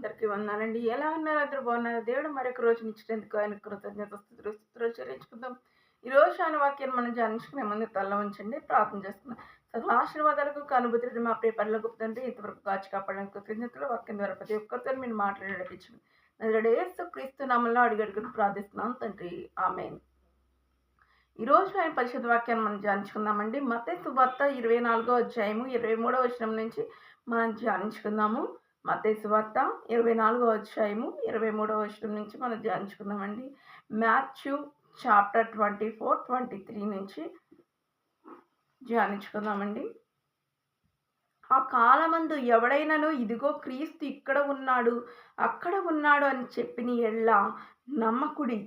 అందరికీ వందాలండి ఎలా ఉన్నారు? అందరూ బాగున్నారు? దేవుడు మరొక రోజు ఇచ్చినందుకు ఆయన కృతజ్ఞత స్థుతులు చెల్లించుకుందాం. ఈ రోజు ఆయన వాక్యాన్ని మనం ధ్యానించుకునే ముందు తల్ల ఉంచండి ప్రార్థన చేస్తున్నాం సకల ఆశీర్వాదాలకు కనుబుద్ధి మా పేపర్లో గుప్తండి ఇంతవరకు కాచి కాపాడడానికి కృతజ్ఞతలు వాక్యం ద్వారా ప్రతి ఒక్కరితో మీరు మాట్లాడి నడిపించండి. నదుడు ఏసు క్రీస్తు నామంలో అడిగడుగును ప్రార్థిస్తున్నాం తండ్రి. ఆమె ఈరోజు ఆయన పరిషత్ వాక్యాన్ని మనం ధ్యానించుకుందామండి. మత సువార్త ఇరవై నాలుగో అధ్యాయము ఇరవై మూడో వచనం నుంచి మనం ధ్యానించుకుందాము. మతేసు వార్త ఇరవై నాలుగో అధ్యాయము ఇరవై మూడో వచనం నుంచి మనం ధ్యానించుకుందామండి Matthew chapter twenty four twenty three నుంచి ధ్యానించుకుందామండి ఆ కాలమందు ఎవడైనాను ఇదిగో క్రీస్తు ఇక్కడ ఉన్నాడు అక్కడ ఉన్నాడు అని చెప్పిన ఎళ్ళ నమ్మకుడి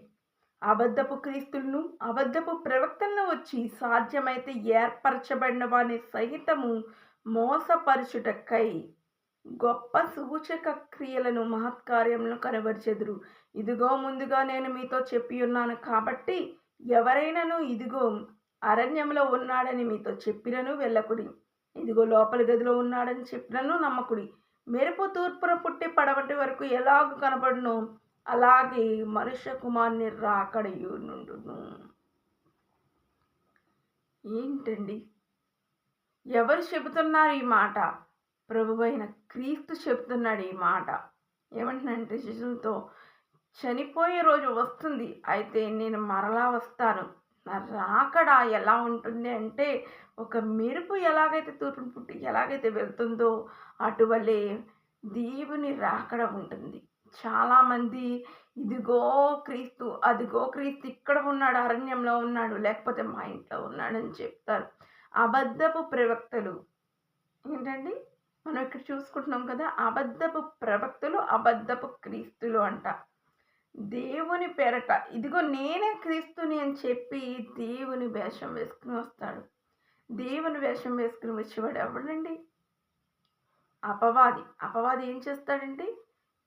అబద్ధపు క్రీస్తులను అబద్ధపు ప్రవక్తలను వచ్చి సాధ్యమైతే ఏర్పరచబడిన వాని సహితము మోసపరచుటకై గొప్ప సూచక క్రియలను మహత్కార్యములను కనబరిచెదురు. ఇదిగో ముందుగా నేను మీతో చెప్పి ఉన్నాను కాబట్టి ఎవరైనాను ఇదిగో అరణ్యంలో ఉన్నాడని మీతో చెప్పినను వెళ్ళకుడి. ఇదిగో లోపల గదిలో ఉన్నాడని చెప్పినను నమ్మకుడి. మెరుపు తూర్పున పుట్టి పడవటి వరకు ఎలాగ కనబడునో అలాగే మనుష్య కుమార్ని రాకడయునుండును ఏంటండి? ఎవరు చెబుతున్నారు ఈ మాట? ప్రభువైన క్రీస్తు చెప్తున్నాడు ఈ మాట. ఏమంటున్నాడంటే శిశువుతో చనిపోయే రోజు వస్తుంది. అయితే నేను మరలా వస్తాను. నా రాకడ ఎలా ఉంటుంది అంటే ఒక మెరుపు ఎలాగైతే తూర్పును పుట్టి ఎలాగైతే వెళ్తుందో అటువలే దేవుని రాకడ ఉంటుంది. చాలామంది ఇదిగో క్రీస్తు అదిగో క్రీస్తు ఇక్కడ ఉన్నాడు అరణ్యంలో ఉన్నాడు లేకపోతే మా ఇంట్లో ఉన్నాడని చెప్తారు. అబద్ధపు ప్రవక్తలు. ఏంటండి? మనం ఇక్కడ చూసుకుంటున్నాం కదా అబద్ధపు ప్రవక్తలు అబద్ధపు క్రీస్తులు అంట. దేవుని పేరట ఇదిగో నేనే క్రీస్తుని అని చెప్పి దేవుని వేషం వేసుకుని వస్తాడు. దేవుని వేషం వేసుకుని వచ్చేవాడు ఎవడండి? అపవాది. అపవాది ఏం చేస్తాడండి?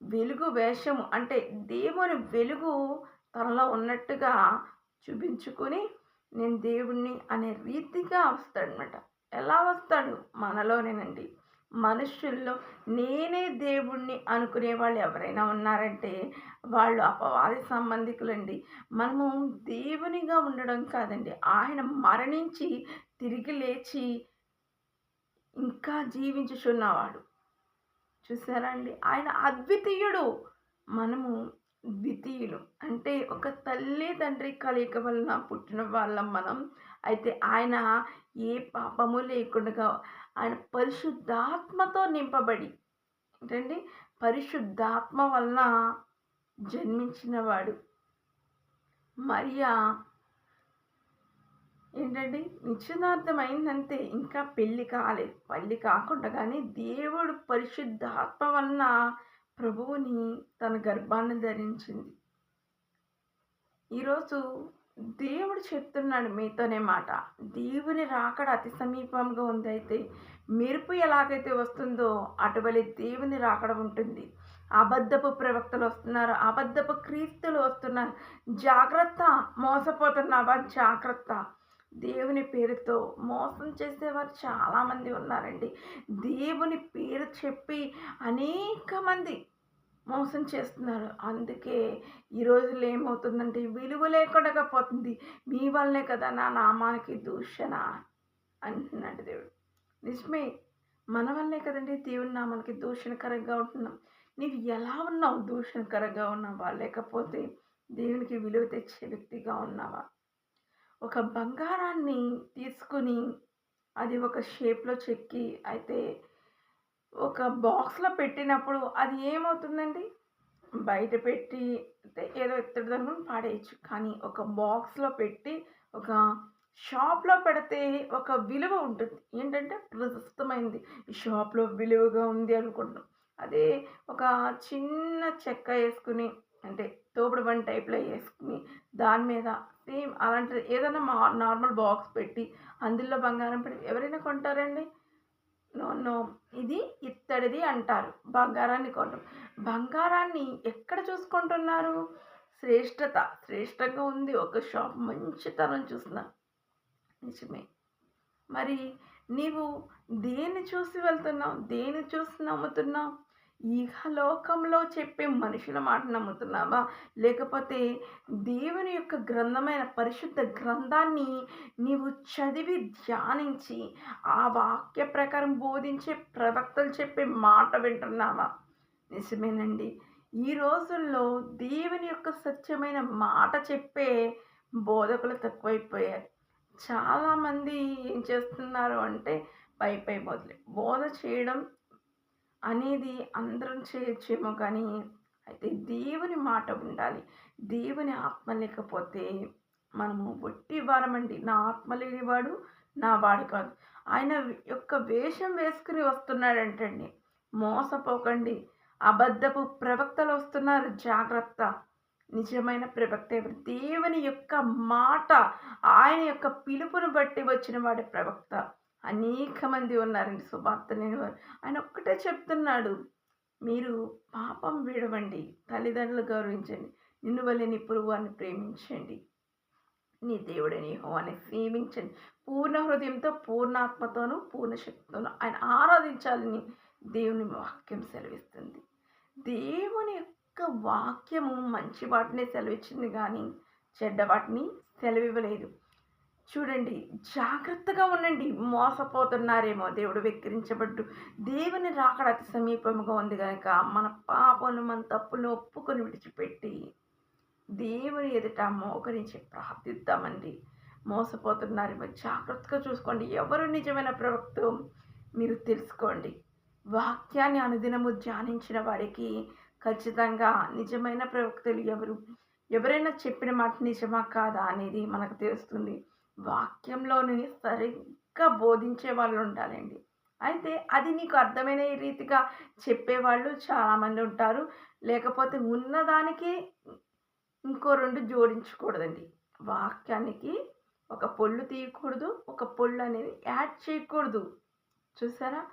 వెలుగు వేషము అంటే దేవుని వెలుగు తనలో ఉన్నట్టుగా చూపించుకొని నేను దేవుణ్ణి అనే రీతిగా వస్తాడనమాట. ఎలా వస్తాడు? మనలోనేనండి. మనుషుల్లో నేనే దేవుణ్ణి అనుకునే వాళ్ళు ఎవరైనా ఉన్నారంటే వాళ్ళు అపవాది సంబంధికులండి. మనము దేవునిగా ఉండడం కాదండి. ఆయన మరణించి తిరిగి లేచి ఇంకా జీవించుచున్నవాడు. చూసారా అండి? ఆయన అద్వితీయుడు. మనము ద్వితీయులు. అంటే ఒక తల్లి తండ్రి కలయిక వలన పుట్టిన వాళ్ళం మనం. అయితే ఆయన ఏ పాపము లేకుండా ఆయన పరిశుద్ధాత్మతో నింపబడి ఏంటండి? పరిశుద్ధాత్మ వలన జన్మించినవాడు. మరియా ఏంటండి? నిశ్చితార్థం అయిందంటే ఇంకా పెళ్ళి కాలేదు. పెళ్ళి కాకుండా కానీ దేవుడు పరిశుద్ధాత్మ వలన ప్రభువుని తన గర్భాన్ని ధరించింది. ఈరోజు దేవుడు చెప్తున్నాడు మీతోనే మాట. దేవుని రాకడ అతి సమీపంగా ఉంది అయితే మెరుపు ఎలాగైతే వస్తుందో అటువలి దేవుని రాకడ ఉంటుంది. అబద్ధపు ప్రవక్తలు వస్తున్నారు అబద్ధపు క్రీస్తులు వస్తున్నారు. జాగ్రత్త మోసపోతున్నావా? జాగ్రత్త. దేవుని పేరుతో మోసం చేసేవారు చాలామంది ఉన్నారండి. దేవుని పేరు చెప్పి అనేక మంది మోసం చేస్తున్నారు. అందుకే ఈ రోజులు ఏమవుతుందంటే విలువ లేకుండా పోతుంది మీ వల్లనే కదా నా నామానికి దూషణ అంటున్నాడు దేవుడు. నిజమే. మన వల్లే కదండి దేవుని నామానికి దూషణకరంగా ఉంటున్నాం. నీవు ఎలా ఉన్నావు దూషణకరంగా ఉన్నావా? లేకపోతే దేవునికి విలువ తెచ్చే వ్యక్తిగా ఉన్నావా? ఒక బంగారాన్ని తీసుకుని అది ఒక షేప్లో చెక్కి అయితే ఒక బాక్స్లో పెట్టినప్పుడు అది ఏమవుతుందండి? బయట పెట్టి ఏదో ఎత్తడం పాడేయచ్చు. కానీ ఒక బాక్స్లో పెట్టి ఒక షాప్లో పెడితే ఒక విలువ ఉంటుంది. ఏంటంటే ప్రశస్తమైంది. ఈ షాప్లో విలువగా ఉంది అనుకుంటున్నాం. అదే ఒక చిన్న చెక్క వేసుకుని అంటే తోపుడు బండి టైప్లో వేసుకుని దాని మీద సేమ్ అలాంటి ఏదైనా మా నార్మల్ బాక్స్ పెట్టి అందులో బంగారం పెట్టి ఎవరైనా కొంటారండి? ఇది ఇత్తడిది అంటారు. బంగారాన్ని కొనడం. బంగారాన్ని ఎక్కడ చూసుకుంటున్నారు? శ్రేష్టత. శ్రేష్టంగా ఉంది. ఒక షాప్. మంచితనం చూసిన. నిజమే. మరి నీవు దేన్ని చూసి వెళ్తున్నావు? దేన్ని చూసి నమ్ముతున్నావు? ఇహలోకంలో చెప్పే మనుషుల మాట నమ్ముతున్నావా? లేకపోతే దేవుని యొక్క గ్రంథమైన పరిశుద్ధ గ్రంథాన్ని నీవు చదివి ధ్యానించి ఆ వాక్య ప్రకారం బోధించే ప్రవక్తలు చెప్పే మాట వింటున్నావా? నిజమేనండి. ఈ రోజుల్లో దేవుని యొక్క సత్యమైన మాట చెప్పే బోధకులు తక్కువైపోయారు. చాలామంది ఏం చేస్తున్నారు అంటే పై పై బోధలే బోధ చేయడం అనేది అందరం చేయొచ్చేమో కానీ అయితే దేవుని మాట ఉండాలి. దేవుని ఆత్మ లేకపోతే మనము వట్టి వారమండి. నా ఆత్మ లేనివాడు నా వాడు కాదు. ఆయన యొక్క వేషం వేసుకుని వస్తున్నాడంటండి. మోసపోకండి. అబద్ధపు ప్రవక్తలు వస్తున్నారు. జాగ్రత్త. నిజమైన ప్రవక్త ఎవరు? దేవుని యొక్క మాట ఆయన యొక్క పిలుపును బట్టి వచ్చిన వాడి ప్రవక్త. అనేక మంది ఉన్నారండి సువార్త లేని వారు. ఆయన ఒక్కటే చెప్తున్నాడు మీరు పాపం విడవండి తల్లిదండ్రులు గౌరవించండి నిన్ను వల్లే నీ పురుగువాన్ని ప్రేమించండి. నీ దేవుడిని హోవాన్ని సేవించండి. పూర్ణ హృదయంతో పూర్ణాత్మతోనూ పూర్ణ శక్తితోనూ ఆయన ఆరాధించాలని దేవుని వాక్యం సెలవిస్తుంది. దేవుని యొక్క వాక్యము మంచి వాటిని సెలవిచ్చింది కానీ చెడ్డ వాటిని సెలవివ్వలేదు. చూడండి జాగ్రత్తగా ఉండండి. మోసపోతున్నారేమో దేవుడు వెక్కిరించబడ్డు. దేవుని రాకడ అతి సమీపంగా ఉంది కనుక మన పాపను మన తప్పులను ఒప్పుకొని విడిచిపెట్టి దేవుని ఎదుట మోకరించి ప్రార్థిద్దామండి. మోసపోతున్నారేమో జాగ్రత్తగా చూసుకోండి. ఎవరు నిజమైన ప్రవక్త మీరు తెలుసుకోండి. వాక్యాన్ని అనుదినము ధ్యానించిన వారికి ఖచ్చితంగా నిజమైన ప్రవక్తలు ఎవరు? ఎవరైనా చెప్పిన మాట నిజమా కాదా అనేది మనకు తెలుస్తుంది. వాక్యంలోని సరిగ్గా బోధించే వాళ్ళు ఉండాలండి. అయితే అది నీకు అర్థమైన రీతిగా చెప్పేవాళ్ళు చాలామంది ఉంటారు. లేకపోతే ఉన్నదానికి ఇంకో రెండు జోడించకూడదండి. వాక్యానికి ఒక పొల్లు తీయకూడదు ఒక పొల్లు అనేది యాడ్ చేయకూడదు. చూసారా?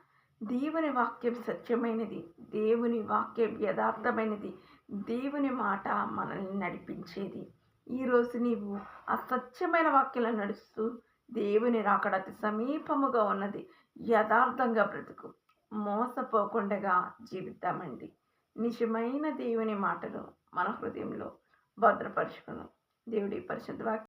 దేవుని వాక్యం సత్యమైనది దేవుని వాక్యం యథార్థమైనది దేవుని మాట మనల్ని నడిపించేది. ఈరోజు నీవు ఆ సత్యమైన వాక్యంలో నడుస్తూ దేవుని రాకడ అతి సమీపముగా ఉన్నది. యథార్థంగా బ్రతుకు. మోసపోకుండా జీవిద్దామండి. నిజమైన దేవుని మాటలు మన హృదయంలో భద్రపరుచుకును. దేవుడి పరిశుద్ధ వాక్యం